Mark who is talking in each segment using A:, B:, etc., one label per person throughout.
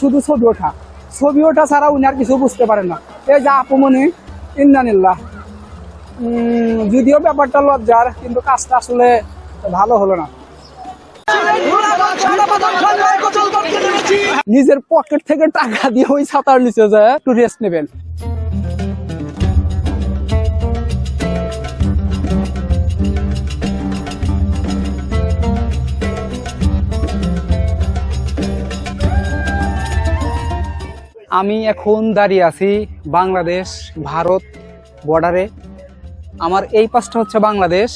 A: শুধু ছবি ওঠা। ছবি ওঠা ছাড়া উনি আর কিছু বুঝতে পারেন না। এই যা আপুমনি ইন্দানিল্লাহ উম, যদিও ব্যাপারটা লজ্জার কিন্তু কাজটা আসলে ভালো হলো না। নিজের পকেট থেকে টাকা দিয়ে ওই ছাতার নিচে যায় একটু রেস্ট নেবেন। আমি এখন দাঁড়িয়ে আছি বাংলাদেশ ভারত বর্ডারে। আমার এই পাশটা হচ্ছে বাংলাদেশ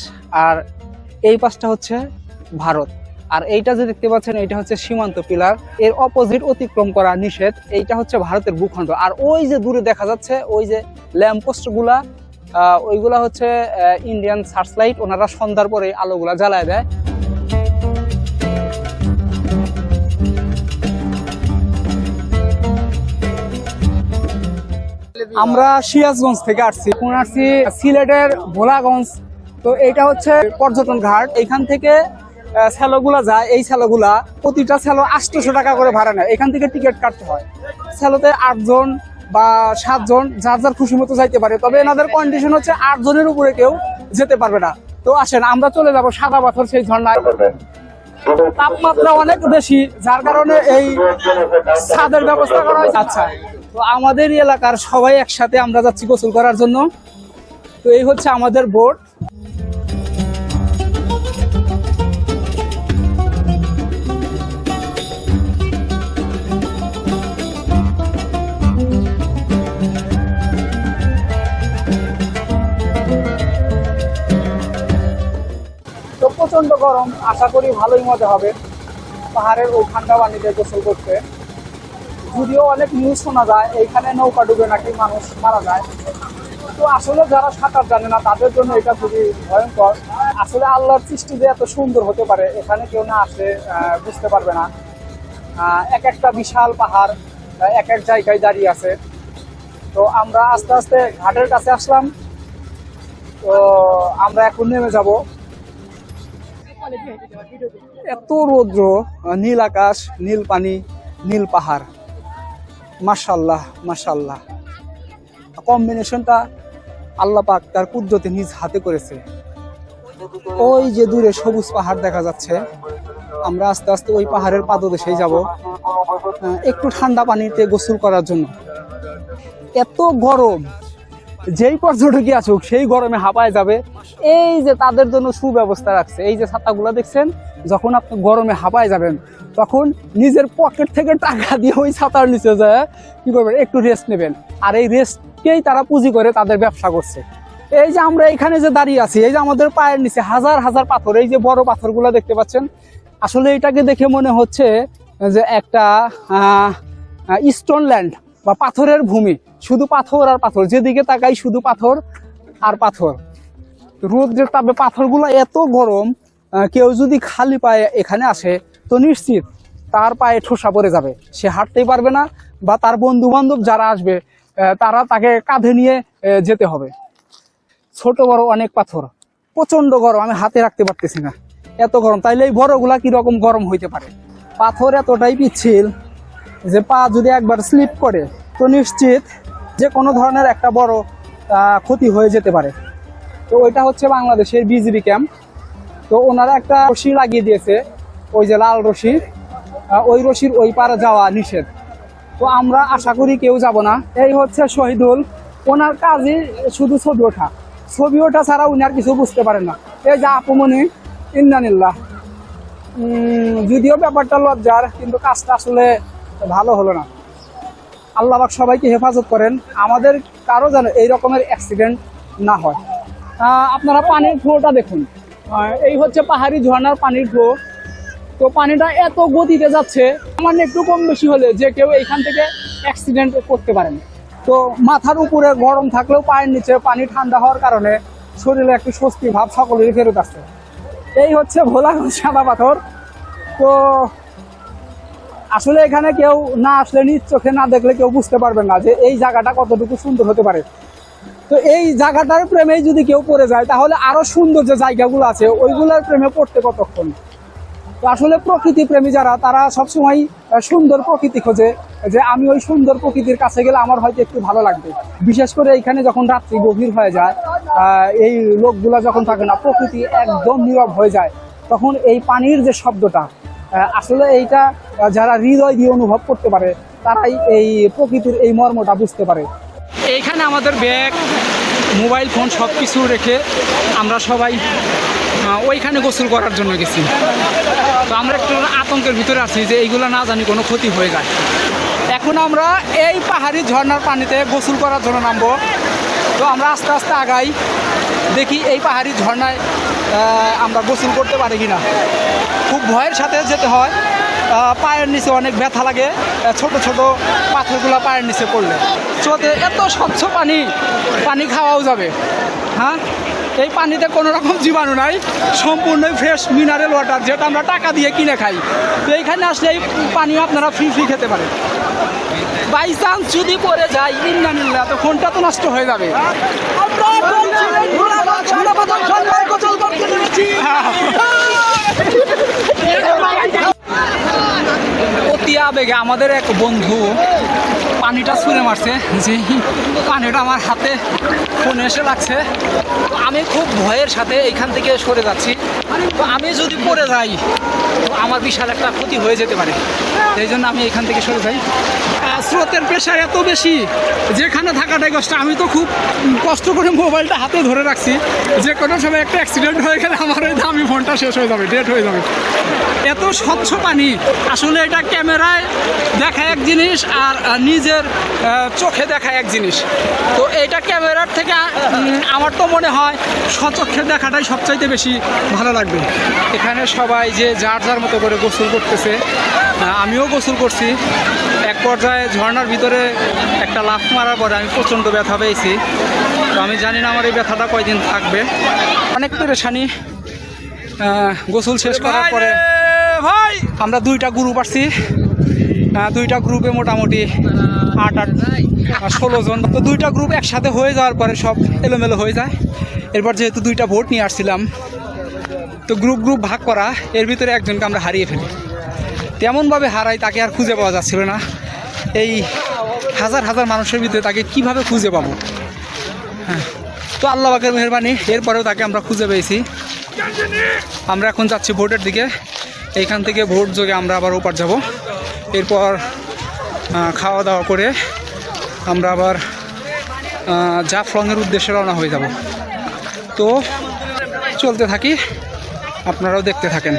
A: আর এই পাশটা হচ্ছে ভারত। আর এইটা যে দেখতে পাচ্ছেন এটা হচ্ছে সীমান্ত পিলার। এর অপোজিট অতিক্রম করা নিষেধ, এইটা হচ্ছে ভারতের ভূখণ্ড। আর ওই যে দূরে দেখা যাচ্ছে, ওই যে ল্যাম্পপোস্টগুলা ওইগুলা হচ্ছে ইন্ডিয়ান সার্চ লাইট ওনারা সন্ধ্যার পরে আলোগুলা জ্বালায় দেয়। আমরা সিরাজগঞ্জ থেকে আসছি। এখন আসছি সিলেটের ভোলাগঞ্জ। তো এটা হচ্ছে পর্যটন ঘাট। এখান থেকে স্যালোগুলা যায়। এই স্যালোগুলা প্রতিটা স্যালো আটশোশো টাকা করে ভাড়া নেয়। এখান থেকে টিকিট কাটতে হয়। স্যালোতে আটজন বা সাতজন, যার যার খুশি মতো যাইতে পারে। তবে এনাদের কন্ডিশন হচ্ছে আটজনের উপরে কেউ যেতে পারবে না। তো আসেন, আমরা চলে যাব সাদা পাথর সেই ঝর্ণায়। তাপমাত্রা অনেক বেশি, যার কারণে এই ছাদের ব্যবস্থা করা হয়েছে। আচ্ছা। তো আমাদের এলাকার সবাই একসাথে আমরা যাচ্ছি গোসল করার জন্য। তো এই হচ্ছে আমাদের বোট তো প্রচণ্ড গরম, আশা করি ভালোই মজা হবে। পাহাড়ের ওই ঠান্ডা পানিতে গোসল করতে। যদিও অনেক নিউজ শোনা যায়, এইখানে নৌকা ডুবে নাকি মানুষ মারা যায়। তো আসলে যারা সাঁতার জানে না, তাদের জন্য এটা খুবই ভয়ঙ্কর। আসলে আল্লাহর সৃষ্টি যে এত সুন্দর হতে পারে, এখানে কেউ না আসে বুঝতে পারবে না। এক একটা বিশাল পাহাড় এক এক জায়গায় দাঁড়িয়ে আছে। তো আমরা আস্তে আস্তে ঘাটের কাছে আসলাম। তো আমরা এখন নেমে যাব। এত রৌদ্র নীল আকাশ, নীল পানি, নীল পাহাড়। মাশাল্লাহ মাশাল্লাহ। কম্বিনেশনটা আল্লাহ পাক তার কুদ্রতে নিজ হাতে করেছে। ওই যে দূরে সবুজ পাহাড় দেখা যাচ্ছে। আমরা আস্তে আস্তে ওই পাহাড়ের পাদদেশেই যাব একটু ঠান্ডা পানিতে গোসল করার জন্য। এত গরম যেই পর্যটকই আসুক, সেই গরমে হাঁপায় যাবে। এই যে তাদের জন্য সুব্যবস্থা রাখছে। এই যে ছাতাগুলো দেখছেন, যখন আপনি গরমে হাঁপায় যাবেন, তখন নিজের পকেট থেকে টাকা দিয়ে ওই ছাতার নিচে যায় কি করবেন, একটু রেস্ট নেবেন। আর এই রেস্টকেই তারা পুঁজি করে তাদের ব্যবসা করছে। এই যে আমরা এখানে যে দাঁড়িয়ে আছি, এই যে আমাদের পায়ের নিচে হাজার হাজার পাথর, এই যে বড় পাথরগুলো দেখতে পাচ্ছেন, আসলে এটাকে দেখে মনে হচ্ছে যে একটা স্টোন ল্যান্ড বা পাথরের ভূমি, শুধু পাথর আর পাথর, যেদিকে তাকাই শুধু পাথর আর পাথর। রোদ্রের তাপে পাথরগুলো এত গরম কেউ যদি খালি পায়ে এখানে আসে, তো নিশ্চিত তার পায়ে ঠোসা পড়ে যাবে। সে হাঁটতেই পারবে না বা তার বন্ধু বান্ধব যারা আসবে তারা তাকে কাঁধে নিয়ে যেতে হবে। ছোট, বড় অনেক পাথর। প্রচণ্ড গরম, আমি হাতে রাখতে পারতেছি না। এত গরম, তাইলে এই বড়গুলা কীরকম গরম হইতে পারে? পাথর এতটাই পিচ্ছিল যে পা যদি একবার স্লিপ করে তো নিশ্চিত যে কোনো ধরনের একটা বড় ক্ষতি হয়ে যেতে পারে। তো ওইটা হচ্ছে বাংলাদেশের বিজিবি ক্যাম্প তো ওনারা একটা রশি লাগিয়ে দিয়েছে ওই যে লাল রশি। ওই রশির ওই পারে যাওয়া নিষেধ। তো আমরা আশা করি কেউ যাব না। এই হচ্ছে শহীদুল। ওনার কাজই শুধু ছবি ওঠা। ছবি ওঠা ছাড়া উনি আর কিছু বুঝতে পারেন না। এই যে আপুমনি ইন্দানিল্লাহ উম, যদিও ব্যাপারটা লজ্জার কিন্তু কাজটা আসলে ভালো হলো না। আল্লাহ পাক সবাইকে হেফাজত করেন, আমাদের কারও যেন এই রকমের অ্যাক্সিডেন্ট না হয়। আপনারা পানির ফ্লোটা দেখুন। এই হচ্ছে পাহাড়ি ঝর্ণার পানির ফ্লো তো পানিটা এত গতিতে যাচ্ছে, সামান্য একটু কম বেশি হলে যে কেউ এইখান থেকে অ্যাক্সিডেন্ট করতে পারেন। তো মাথার উপরে গরম থাকলেও পায়ের নিচে পানি ঠান্ডা হওয়ার কারণে শরীরে একটু স্বস্তি ভাব সকলেরই ফেরত আসছে এই হচ্ছে ভোলাগঞ্জ সাদা পাথর। তো আসলে এখানে কেউ না আসলে নিজ চোখে না দেখলে কেউ বুঝতে পারবে না যে এই জায়গাটা কতটুকু সুন্দর হতে পারে। তো এই জায়গাটার প্রেমে যদি কেউ পড়ে যায়, তাহলে আরও সুন্দর যে জায়গাগুলো আছে, ওইগুলোর প্রেমে পড়তে কতক্ষণ? তো আসলে প্রকৃতি প্রেমী যারা, তারা সবসময় সুন্দর প্রকৃতি খোঁজে, যে আমি ওই সুন্দর প্রকৃতির কাছে গেলে আমার হয়তো একটু ভালো লাগবে। বিশেষ করে এখানে যখন রাত্রি গভীর হয়ে যায় এই লোকগুলা যখন থাকে না, প্রকৃতি একদম নীরব হয়ে যায়, তখন এই পানির যে শব্দটা আসলে এইটা যারা হৃদয় দিয়ে অনুভব করতে পারে তারাই এই প্রকৃতির এই মর্মটা বুঝতে পারে। এইখানে আমাদের ব্যাগ মোবাইল ফোন সব কিছু রেখে আমরা সবাই ওইখানে গোসল করার জন্য গেছি। তো আমরা একটু আতঙ্কের ভিতরে আছি যে এইগুলো না জানি কোনো ক্ষতি হয়ে যায়। এখন আমরা এই পাহাড়ি ঝর্ণার পানিতে গোসল করার জন্য নামবো। তো আমরা আস্তে আস্তে আগাই দেখি এই পাহাড়ি ঝর্ণায় আহ, আমরা গোসল করতে পারি কিনা। খুব ভয়ের সাথে যেতে হয় পায়ের নিচে অনেক ব্যথা লাগে ছোট ছোট পাথরগুলো পায়ের নিচে পড়লে চোতে এত স্বচ্ছ পানি পানি খাওয়াও যাবে হ্যাঁ এই পানিতে কোনো রকম জীবাণু নাই সম্পূর্ণই ফ্রেশ মিনারেল ওয়াটার যেটা আমরা টাকা দিয়ে কিনে খাই তো এইখানে আসলে এই পানি আপনারা ফ্রি ফ্রি খেতে পারেন বাই চান্স যদি পড়ে যায় ইন্নানিল্লা তো ফোনটা তো নষ্ট হয়ে যাবে অতি আবেগে আমাদের এক বন্ধু পানিটা ছুঁড়ে মারছে। যে পানিটা আমার হাতে ফোনে এসে লাগছে। আমি খুব ভয়ের সাথে এখান থেকে সরে যাচ্ছি। আমি যদি পড়ে যাই আমার বিশাল একটা ক্ষতি হয়ে যেতে পারে। এই জন্য আমি এখান থেকে সরে যাই। স্রোতের প্রেশার এত বেশি, যেখানে থাকাটাই কষ্ট। আমি তো খুব কষ্ট করে মোবাইলটা হাতে ধরে রাখছি। যে কোনো সময় একটা অ্যাক্সিডেন্ট হয়ে গেলে আমার ওই দামি ফোনটা শেষ হয়ে যাবে ডেট হয়ে যাবে। এত স্বচ্ছ পানি, আসলে এটা ক্যামেরায় দেখা এক জিনিস আর নিজের চোখে দেখা এক জিনিস। তো এটা ক্যামেরার থেকে আমার তো মনে হয় স্বচক্ষে দেখাটাই সবচাইতে বেশি ভালো লাগবে। এখানে সবাই যে যার যার মতো করে গোসল করতেছে। আমিও গোসল করছি। এক পর্যায়ে ঝর্নার ভিতরে একটা লাফ মারার পরে আমি প্রচণ্ড ব্যথা পেয়েছি। তো আমি জানি না আমার এই ব্যথাটা কয়দিন থাকবে। অনেক পেরেশানি। গোসল শেষ করার পরে ভাই! আমরা দুইটা গ্রুপ আসছি দুইটা গ্রুপে মোটামুটি আট আট ষোলো জন। তো দুইটা গ্রুপ একসাথে হয়ে যাওয়ার পরে সব এলোমেলো হয়ে যায়। এরপর যেহেতু দুইটা ভোট নিয়ে আসছিলাম তো গ্রুপ গ্রুপ ভাগ করা, এর ভিতরে একজনকে আমরা হারিয়ে ফেলি। তেমনভাবে হারাই তাকে আর খুঁজে পাওয়া যাচ্ছিল না। এই হাজার হাজার মানুষের ভিতরে তাকে কীভাবে খুঁজে পাবো? হ্যাঁ। তো আল্লাহ পাকের মেহরবানি, এরপরেও তাকে আমরা খুঁজে পেয়েছি। আমরা এখন যাচ্ছি ভোটের দিকে। এইখান থেকে ভোট যোগে আমরা আবার ওপার যাব। এরপর খাওয়া দাওয়া করে আমরা আবার জাফলংয়ের উদ্দেশ্যে রওনা হয়ে যাব। তো চলতে থাকি। আপনারাও দেখতে থাকেন।